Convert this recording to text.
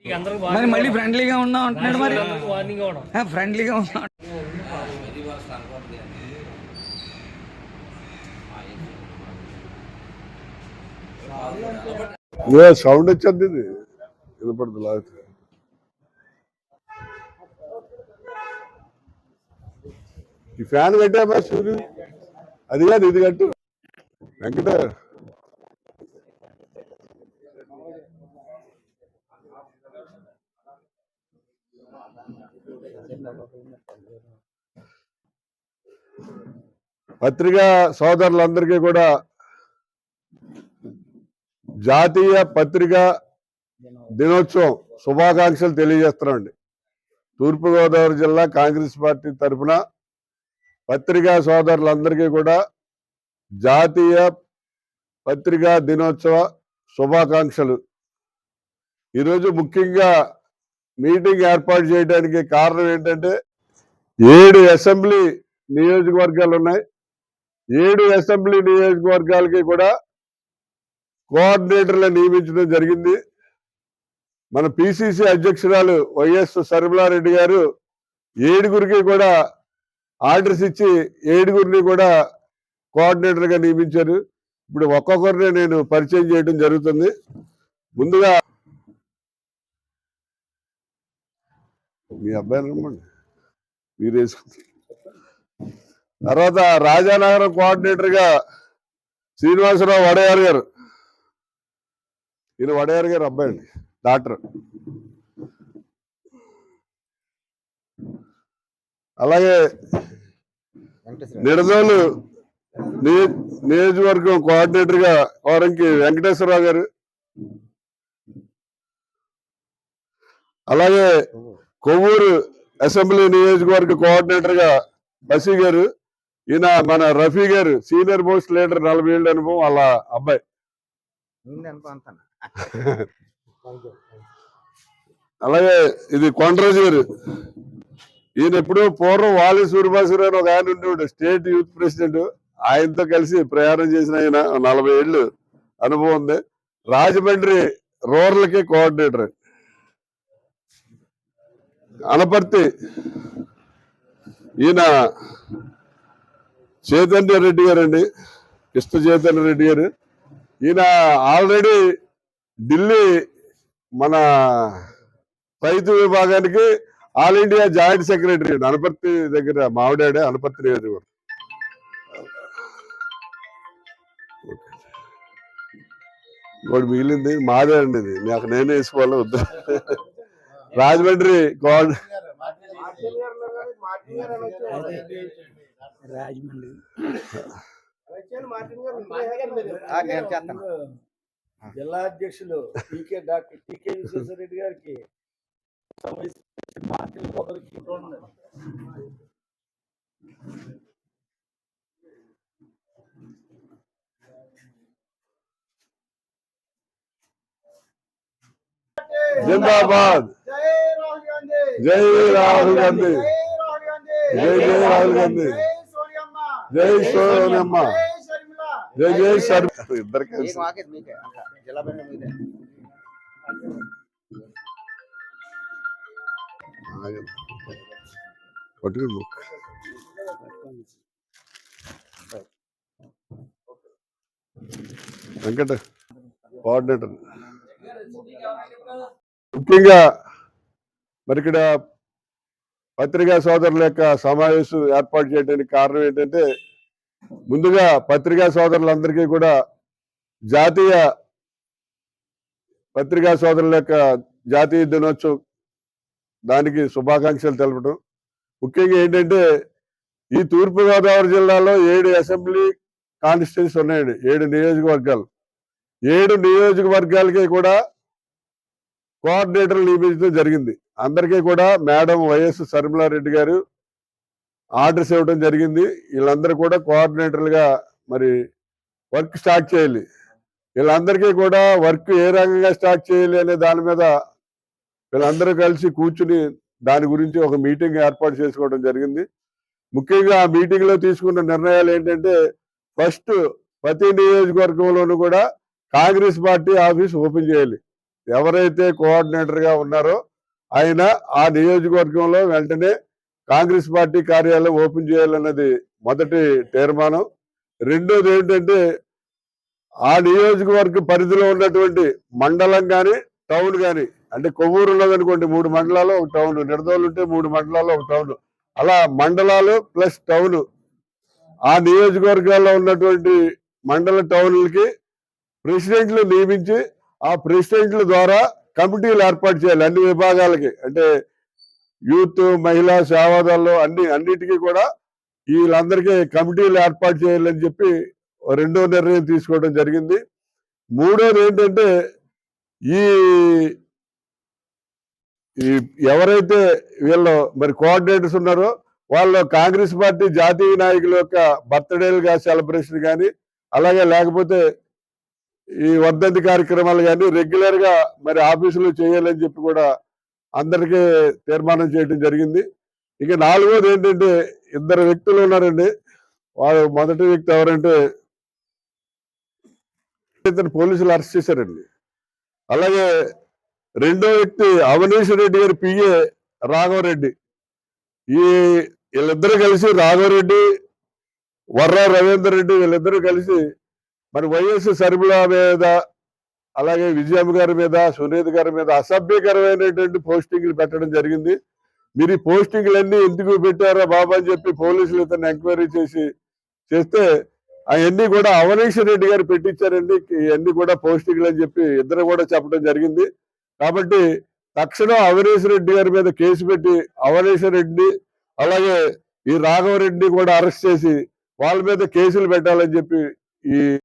ఇక అందరికి మరి మళ్ళీ ఫ్రెండ్లీగా ఉన్నాం అంటున్నాడు మరి. వార్నింగ్ ఇవ్వడం ఆ, ఫ్రెండ్లీగా ఉన్నాం ఏ సౌండ్ వచ్చింది ఇది? వినపడదు లాస్ట్. ఈ ఫ్యాన్ కట్టామా సూర్యు అది కాదు ఇది కట్టు. వెంకట. పత్రికా సోదరులందరికీ కూడా జాతీయ పత్రికా దినోత్సవం శుభాకాంక్షలు తెలియజేస్తున్నామండి. తూర్పుగోదావరి జిల్లా కాంగ్రెస్ పార్టీ తరఫున పత్రికా సోదరులందరికీ కూడా జాతీయ పత్రికా దినోత్సవ శుభాకాంక్షలు. ఈరోజు ముఖ్యంగా మీటింగ్ ఏర్పాటు చేయడానికి కారణం ఏంటంటే ఏడు అసెంబ్లీ నియోజకవర్గాలు ఉన్నాయి. ఏడు అసెంబ్లీ నియోజకవర్గాలకి కూడా కోఆర్డినేటర్లు నియమించడం జరిగింది. మన పిసిసి అధ్యక్షురాలు వైఎస్ సర్మలారెడ్డి గారు ఏడుగురికి కూడా ఆర్డర్స్ ఇచ్చి ఏడుగురిని కూడా కోఆర్డినేటర్గా నియమించారు. ఇప్పుడు ఒక్కొక్కరిని నేను పరిచయం చేయడం జరుగుతుంది. ముందుగా మీ అబ్బాయి మీరు వేసుకుంటారు. తర్వాత రాజానగరం కోఆర్డినేటర్గా శ్రీనివాసరావు వడయారు గారు ఈయన వడయార్ గారు అబ్బాయి అండి. డాక్టర్. అలాగే నిడదోలు నియో- నియోజకవర్గం కోఆర్డినేటర్గా వారంకి వెంకటేశ్వరరావు గారు. అలాగే కొవ్వూరు అసెంబ్లీ నియోజకవర్గ కోఆర్డినేటర్గా బసీ గారు ఈయన మన రఫీ గారు సీనియర్ మోస్ట్ లీడర్ నలభై ఏళ్ళ అనుభవం వాళ్ళ అబ్బాయి. అలాగే ఇది కొండరాజు గారు ఈయన ఎప్పుడు పూర్వం వాలి సూర్యభాస్కర్ అని ఒక ఆయన ఉండేవాడు స్టేట్ యూత్ ప్రెసిడెంట్. ఆయనతో కలిసి ప్రయాణం చేసిన ఆయన నలభై ఏళ్ళు అనుభవం ఉంది. రాజమండ్రి రూరల్కి కోఆర్డినేటర్. అనపర్తి ఈయన చైతన్య రెడ్డి గారు అండి కృష్ణ చైతన్య రెడ్డి గారు. ఈయన ఆల్రెడీ ఢిల్లీ మన రైతు విభాగానికి all India joint secretary Anaparthi దగ్గర మావిడాడే అనపర్తి నియోజకవర్గం. ఇంకోటి మిగిలింది మాదే అండి ఇది. నాకు నేనే వేసుకోవాలి వద్దు? రాజమండ్రి కోఆర్డి రాజమండ్రి. జిల్లా అధ్యక్షులు టీకే డాక్టర్ టీకే విశ్వేశ్వరరెడ్డి గారికి ఒకరికి. జిందాబాద్. జై రాహుల్ గాంధీ. జై రాహుల్ గాంధీ. జై రాహుల్ గాంధీ. జై జై రాహుల్ గాంధీ. జై సోనియమ్మ. జై జై సర్ ఇద్దరు కలిసి. ఆగండి. పట్టుకోండి బుక్. వెంకట కోఆర్డినేటర్. ముఖ్యంగా మరి ఇక్కడ పత్రికా సోదరుల యొక్క సమావేశం ఏర్పాటు చేయడానికి కారణం ఏంటంటే ముందుగా పత్రికా సోదరులందరికీ కూడా జాతీయ పత్రికా సోదరుల యొక్క జాతీయ దినోత్సవం దానికి శుభాకాంక్షలు తెలపడం ముఖ్యంగా ఏంటంటే ఈ తూర్పుగోదావరి జిల్లాలో ఏడు అసెంబ్లీ కాన్స్టిట్యూన్స్ ఉన్నాయండి ఏడు నియోజకవర్గాలు. ఏడు నియోజకవర్గాలకి కూడా కోఆర్డినేటర్లు నియమించడం జరిగింది. అందరికీ కూడా మేడం వైఎస్ శర్మిలారెడ్డి గారు ఆర్డర్స్ ఇవ్వడం జరిగింది. వీళ్ళందరూ కూడా కోఆర్డినేటర్లుగా మరి వర్క్ స్టార్ట్ చేయాలి. వీళ్ళందరికీ కూడా వర్క్ ఏ రకంగా స్టార్ట్ చేయాలి అనే దాని మీద వీళ్ళందరూ కలిసి కూర్చుని దాని గురించి ఒక మీటింగ్ ఏర్పాటు చేసుకోవడం జరిగింది. ముఖ్యంగా ఆ మీటింగ్లో తీసుకున్న నిర్ణయాలు ఏంటంటే ఫస్ట్ ప్రతి నియోజకవర్గంలోనూ కూడా కాంగ్రెస్ పార్టీ ఆఫీస్ ఓపెన్ చేయాలి. ఎవరైతే కోఆర్డినేటర్గా ఉన్నారో ఆయన ఆ నియోజకవర్గంలో వెంటనే కాంగ్రెస్ పార్టీ కార్యాలయం ఓపెన్ చేయాలన్నది మొదటి తీర్మానం. రెండోది ఏంటంటే ఆ నియోజకవర్గ పరిధిలో ఉన్నటువంటి మండలం కానీ టౌన్ కానీ అంటే కొవ్వూరు ఉన్నదనుకోండి మూడు మండలాలు ఒక టౌన్ నిడదోలు ఉంటే మూడు మండలాలు ఒక టౌన్. అలా మండలాలు ప్లస్ టౌన్. ఆ నియోజకవర్గాల్లో ఉన్నటువంటి మండల టౌన్లకి ప్రెసిడెంట్లు నియమించి ఆ ప్రెసిడెంట్ల ద్వారా కమిటీలు ఏర్పాటు చేయాలి అన్ని విభాగాలకి. అంటే యూత్ మహిళా సేవాదాలు అన్ని అన్నిటికీ కూడా వీళ్ళందరికీ కమిటీలు ఏర్పాటు చేయాలని చెప్పి రెండో నిర్ణయం తీసుకోవడం జరిగింది. మూడోది ఏంటంటే ఈ ఈ ఎవరైతే వీళ్ళు మరి కోఆర్డినేటర్స్ ఉన్నారో వాళ్ళు కాంగ్రెస్ పార్టీ జాతీయ నాయకుల యొక్క బర్త్డేలుగా సెలబ్రేషన్ కానీ అలాగే లేకపోతే ఈ వర్ధంతి కార్యక్రమాలు కానీ రెగ్యులర్గా మరి ఆఫీసులు చేయాలని చెప్పి కూడా అందరికీ తీర్మానం చేయడం జరిగింది. ఇక నాలుగోది ఏంటంటే ఇద్దరు వ్యక్తులు ఉన్నారండి. వాడు మొదటి వ్యక్తి ఎవరంటే ఇతను పోలీసులు అరెస్ట్ చేశారండి. అలాగే రెండో వ్యక్తి అవనీష్ రెడ్డి గారి పిఏ రాఘవరెడ్డి. ఈ వీళ్ళిద్దరూ కలిసి రాఘవరెడ్డి వర్రా రవీందర్ రెడ్డి వీళ్ళిద్దరూ కలిసి మరి వైఎస్ సరిబుల మీద అలాగే విజయమ్మ గారి మీద సునీత గారి మీద అసభ్యకరమైనటువంటి పోస్టింగ్లు పెట్టడం జరిగింది. మీరు ఈ పోస్టింగ్లన్నీ ఎందుకు పెట్టారా బాబా అని చెప్పి పోలీసులు ఇతను ఎంక్వైరీ చేసి చేస్తే అవన్నీ కూడా అవనీష్ రెడ్డి గారు పెట్టించారండి. ఇవన్నీ కూడా పోస్టింగ్లు అని చెప్పి ఇద్దరు కూడా చెప్పడం జరిగింది. కాబట్టి తక్షణం అవనీష్ రెడ్డి గారి మీద కేసు పెట్టి అవనీష్ రెడ్డి అలాగే ఈ రాఘవరెడ్డిని కూడా అరెస్ట్ చేసి వాళ్ళ మీద కేసులు పెట్టాలని చెప్పి ఈ